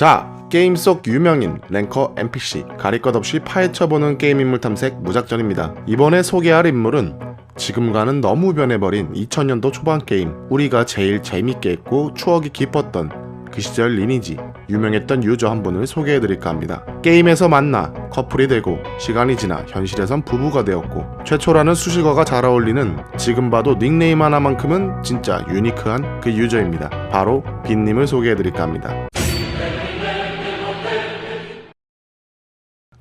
자, 게임 속 유명인, 랭커, NPC, 가릴 것 없이 파헤쳐보는 게임 인물 탐색 무작전입니다. 이번에 소개할 인물은 지금과는 너무 변해버린 2000년도 초반 게임, 우리가 제일 재밌게 했고 추억이 깊었던 그 시절 리니지, 유명했던 유저 한 분을 소개해드릴까 합니다. 게임에서 만나 커플이 되고 시간이 지나 현실에선 부부가 되었고 최초라는 수식어가 잘 어울리는 지금 봐도 닉네임 하나만큼은 진짜 유니크한 그 유저입니다. 바로 빈님을 소개해드릴까 합니다.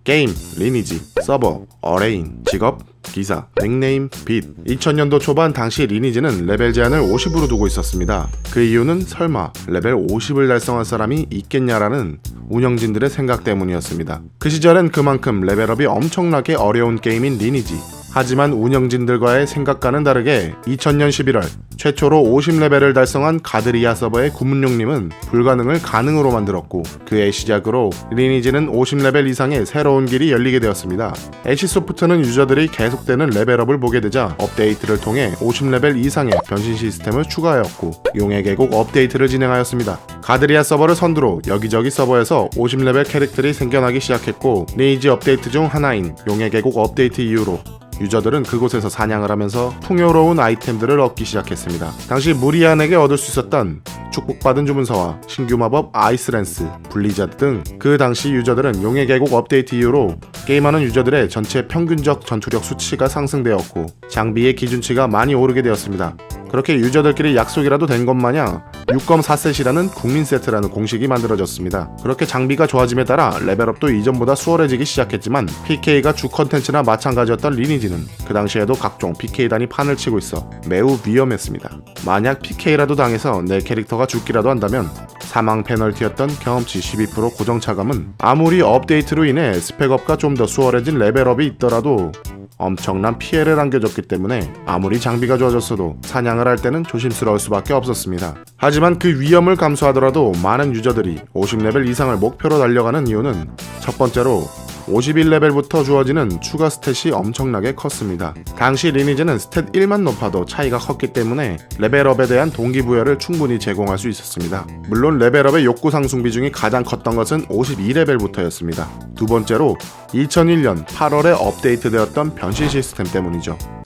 게임, 리니지, 서버, 어레인, 직업, 기사, 닉네임, 빛. 2000년도 초반 당시 리니지는 레벨 제한을 50으로 두고 있었습니다. 그 이유는 설마 레벨 50을 달성한 사람이 있겠냐라는 운영진들의 생각 때문이었습니다. 그 시절엔 그만큼 레벨업이 엄청나게 어려운 게임인 리니지. 하지만 운영진들과의 생각과는 다르게 2000년 11월 최초로 50레벨을 달성한 가드리아 서버의 구문용님은 불가능을 가능으로 만들었고 그의 시작으로 리니지는 50레벨 이상의 새로운 길이 열리게 되었습니다. 애쉬소프트는 유저들이 계속되는 레벨업을 보게 되자 업데이트를 통해 50레벨 이상의 변신 시스템을 추가하였고 용의 계곡 업데이트를 진행하였습니다. 가드리아 서버를 선두로 여기저기 서버에서 50레벨 캐릭터들이 생겨나기 시작했고 리니지 업데이트 중 하나인 용의 계곡 업데이트 이후로 유저들은 그곳에서 사냥을 하면서 풍요로운 아이템들을 얻기 시작했습니다. 당시 무리안에게 얻을 수 있었던 축복받은 주문서와 신규 마법 아이스랜스, 블리자드 등 그 당시 유저들은 용의 계곡 업데이트 이후로 게임하는 유저들의 전체 평균적 전투력 수치가 상승되었고 장비의 기준치가 많이 오르게 되었습니다. 그렇게 유저들끼리 약속이라도 된 것 마냥 6검 4셋이라는 국민 세트라는 공식이 만들어졌습니다. 그렇게 장비가 좋아짐에 따라 레벨업도 이전보다 수월해지기 시작했지만 PK가 주 컨텐츠나 마찬가지였던 리니지는 그 당시에도 각종 PK단이 판을 치고 있어 매우 위험했습니다. 만약 PK라도 당해서 내 캐릭터가 죽기라도 한다면 사망 페널티였던 경험치 12% 고정 차감은 아무리 업데이트로 인해 스펙업과 좀 더 수월해진 레벨업이 있더라도 엄청난 피해를 안겨줬기 때문에 아무리 장비가 좋아졌어도 사냥을 할 때는 조심스러울 수밖에 없었습니다. 하지만 그 위험을 감수하더라도 많은 유저들이 50레벨 이상을 목표로 달려가는 이유는 첫 번째로 51레벨부터 주어지는 추가 스탯이 엄청나게 컸습니다. 당시 리니지는 스탯 1만 높아도 차이가 컸기 때문에 레벨업에 대한 동기부여를 충분히 제공할 수 있었습니다. 물론 레벨업의 욕구 상승 비중이 가장 컸던 것은 52레벨부터였습니다. 두 번째로 2001년 8월에 업데이트되었던 변신 시스템 때문이죠.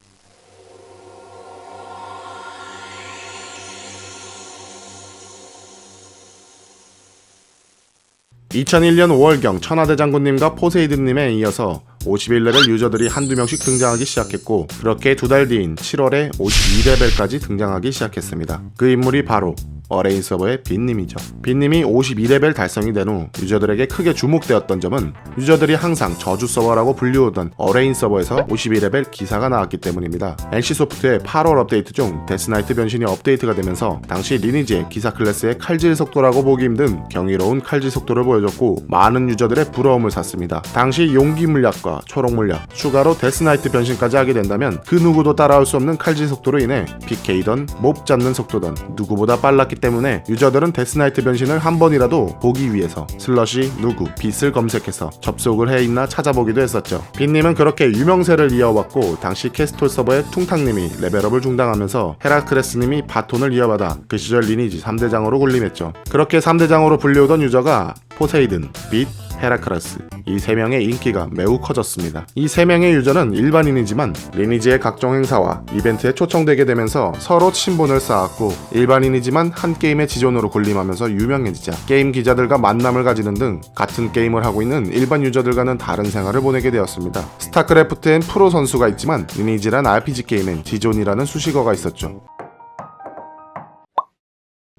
2001년 5월경 천하대 장군님과 포세이든님에 이어서 51레벨 유저들이 한두 명씩 등장하기 시작했고 그렇게 두 달 뒤인 7월에 52레벨까지 등장하기 시작했습니다. 그 인물이 바로 어레인 서버의 빈님이죠. 빈님이 52레벨 달성이 된 후 유저들에게 크게 주목되었던 점은 유저들이 항상 저주 서버라고 불리우던 어레인 서버에서 52레벨 기사가 나왔기 때문입니다. NC소프트의 8월 업데이트 중 데스나이트 변신이 업데이트가 되면서 당시 리니지의 기사 클래스의 칼질 속도라고 보기 힘든 경이로운 칼질 속도를 보여줬고 많은 유저들의 부러움을 샀습니다. 당시 용기 물약과 초록 물약, 추가로 데스나이트 변신까지 하게 된다면 그 누구도 따라올 수 없는 칼질 속도로 인해 PK던 몹 잡는 속도던 누구보다 빨랐기 때문에 유저들은 데스나이트 변신을 한 번이라도 보기 위해서 슬러시 누구 빛을 검색해서 접속을 해 있나 찾아보기도 했었죠. 빈님은 그렇게 유명세를 이어왔고 당시 캐스톨 서버의 퉁탕님이 레벨업을 중단하면서 헤라크레스님이 바톤을 이어받아 그 시절 리니지 3대장으로 군림했죠. 그렇게 3대장으로 불리우던 유저가 포세이든, 빛, 헤라크레스 이 세 명의 인기가 매우 커졌습니다. 이 세 명의 유저는 일반인이지만 리니지의 각종 행사와 이벤트에 초청되게 되면서 서로 친분을 쌓았고 일반인이지만 한 게임의 지존으로 군림하면서 유명해지자 게임 기자들과 만남을 가지는 등 같은 게임을 하고 있는 일반 유저들과는 다른 생활을 보내게 되었습니다. 스타크래프트엔 프로 선수가 있지만 리니지란 RPG 게임엔 지존이라는 수식어가 있었죠.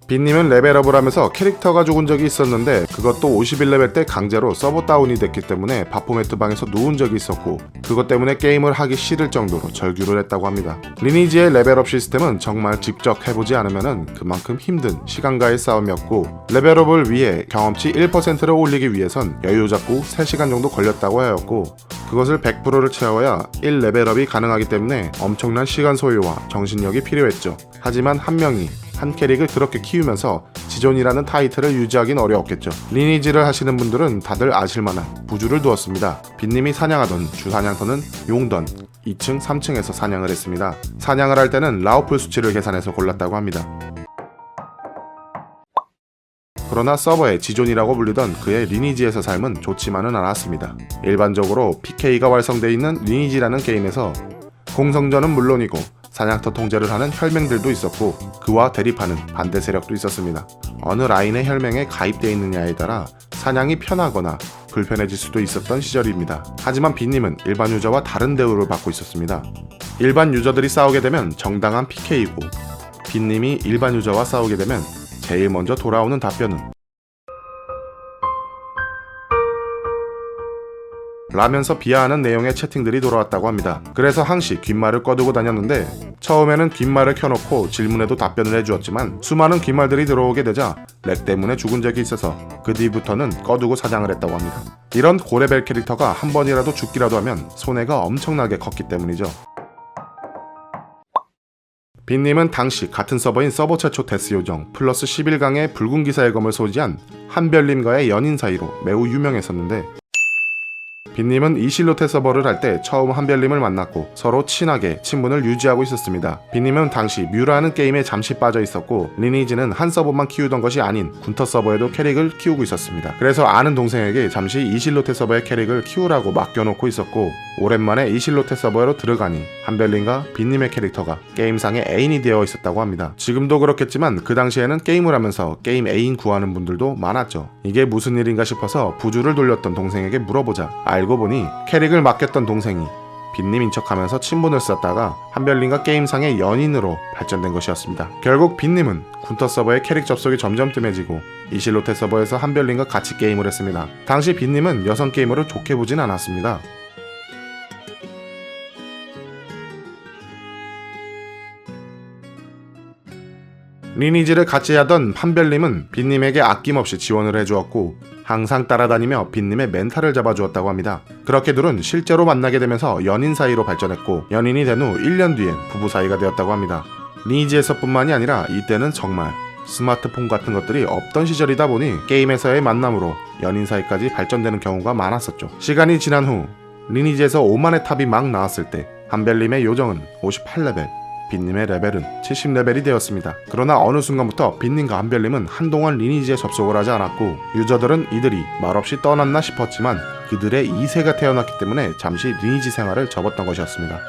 빈님은 레벨업을 하면서 캐릭터가 죽은 적이 있었는데 그것도 51레벨 때 강제로 서버 다운이 됐기 때문에 바포매트 방에서 누운 적이 있었고 그것 때문에 게임을 하기 싫을 정도로 절규를 했다고 합니다. 리니지의 레벨업 시스템은 정말 직접 해보지 않으면 그만큼 힘든 시간과의 싸움이었고 레벨업을 위해 경험치 1%를 올리기 위해선 여유 잡고 3시간 정도 걸렸다고 하였고 그것을 100%를 채워야 1레벨업이 가능하기 때문에 엄청난 시간 소요와 정신력이 필요했죠. 하지만 한 명이 한 캐릭을 그렇게 키우면서 지존이라는 타이틀을 유지하긴 어려웠겠죠. 리니지를 하시는 분들은 다들 아실만한 부주를 두었습니다. 빈님이 사냥하던 주 사냥터는 용던 2층, 3층에서 사냥을 했습니다. 사냥을 할 때는 라우플 수치를 계산해서 골랐다고 합니다. 그러나 서버의 지존이라고 불리던 그의 리니지에서 삶은 좋지만은 않았습니다. 일반적으로 PK가 활성돼 있는 리니지라는 게임에서 공성전은 물론이고 사냥터 통제를 하는 혈맹들도 있었고 그와 대립하는 반대 세력도 있었습니다. 어느 라인의 혈맹에 가입되어 있느냐에 따라 사냥이 편하거나 불편해질 수도 있었던 시절입니다. 하지만 빈님은 일반 유저와 다른 대우를 받고 있었습니다. 일반 유저들이 싸우게 되면 정당한 PK이고 빈님이 일반 유저와 싸우게 되면 제일 먼저 돌아오는 답변은 라면서 비하하는 내용의 채팅들이 돌아왔다고 합니다. 그래서 항시 귓말을 꺼두고 다녔는데 처음에는 귓말을 켜놓고 질문에도 답변을 해주었지만 수많은 귓말들이 들어오게 되자 렉 때문에 죽은 적이 있어서 그 뒤부터는 꺼두고 사냥을 했다고 합니다. 이런 고레벨 캐릭터가 한 번이라도 죽기라도 하면 손해가 엄청나게 컸기 때문이죠. 빈님은 당시 같은 서버인 서버 최초 데스 요정 플러스 11강의 붉은 기사의 검을 소지한 한별님과의 연인 사이로 매우 유명했었는데 빈님은 이 실로테 서버를 할 때 처음 한별님을 만났고 서로 친하게 친분을 유지하고 있었습니다. 빈님은 당시 뮤라는 게임에 잠시 빠져 있었고 리니지는 한 서버만 키우던 것이 아닌 군터 서버에도 캐릭을 키우고 있었습니다. 그래서 아는 동생에게 잠시 이 실로테 서버의 캐릭을 키우라고 맡겨놓고 있었고 오랜만에 이 실로테 서버로 들어가니 한별님과 빈님의 캐릭터가 게임상의 애인이 되어 있었다고 합니다. 지금도 그렇겠지만 그 당시에는 게임을 하면서 게임 애인 구하는 분들도 많았죠. 이게 무슨 일인가 싶어서 부주를 돌렸던 동생에게 물어보자 알고 보니 캐릭을 맡겼던 동생이 빈님인 척하면서 친분을 쌓다가 한별님과 게임상의 연인으로 발전된 것이었습니다. 결국 빈님은 군터 서버의 캐릭 접속이 점점 뜸해지고 이실로테 서버에서 한별님과 같이 게임을 했습니다. 당시 빈님은 여성 게이머를 좋게 보진 않았습니다. 리니지를 같이 하던 한별님은 빈님에게 아낌없이 지원을 해주었고 항상 따라다니며 빈님의 멘탈을 잡아주었다고 합니다. 그렇게 둘은 실제로 만나게 되면서 연인 사이로 발전했고 연인이 된 후 1년 뒤엔 부부 사이가 되었다고 합니다. 리니지에서뿐만이 아니라 이때는 정말 스마트폰 같은 것들이 없던 시절이다 보니 게임에서의 만남으로 연인 사이까지 발전되는 경우가 많았었죠. 시간이 지난 후 리니지에서 5만의 탑이 막 나왔을 때 한별님의 요정은 58레벨, 빈님의 레벨은 70레벨이 되었습니다. 그러나 어느 순간부터 빈님과 한별님은 한동안 리니지에 접속을 하지 않았고 유저들은 이들이 말없이 떠났나 싶었지만 그들의 2세가 태어났기 때문에 잠시 리니지 생활을 접었던 것이었습니다.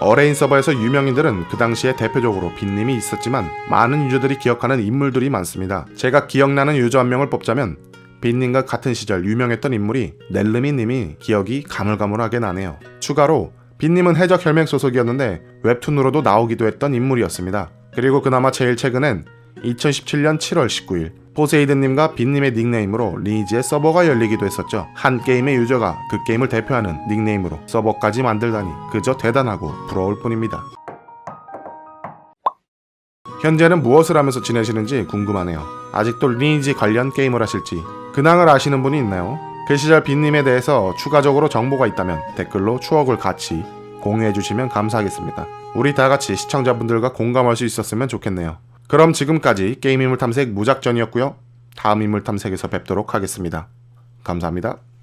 어레인 서버에서 유명인들은 그 당시에 대표적으로 빈님이 있었지만 많은 유저들이 기억하는 인물들이 많습니다. 제가 기억나는 유저 한 명을 뽑자면 빈님과 같은 시절 유명했던 인물이 넬르미 님이 기억이 가물가물하게 나네요. 추가로 빈님은 해적 혈맹 소속이었는데 웹툰으로도 나오기도 했던 인물이었습니다. 그리고 그나마 제일 최근엔 2017년 7월 19일 포세이든님과 빈님의 닉네임으로 리니지의 서버가 열리기도 했었죠. 한 게임의 유저가 그 게임을 대표하는 닉네임으로 서버까지 만들다니 그저 대단하고 부러울 뿐입니다. 현재는 무엇을 하면서 지내시는지 궁금하네요. 아직도 리니지 관련 게임을 하실지 근황을 아시는 분이 있나요? 그 시절 빈님에 대해서 추가적으로 정보가 있다면 댓글로 추억을 같이 공유해 주시면 감사하겠습니다. 우리 다 같이 시청자분들과 공감할 수 있었으면 좋겠네요. 그럼 지금까지 게임 인물 탐색 무작전이었고요. 다음 인물 탐색에서 뵙도록 하겠습니다. 감사합니다.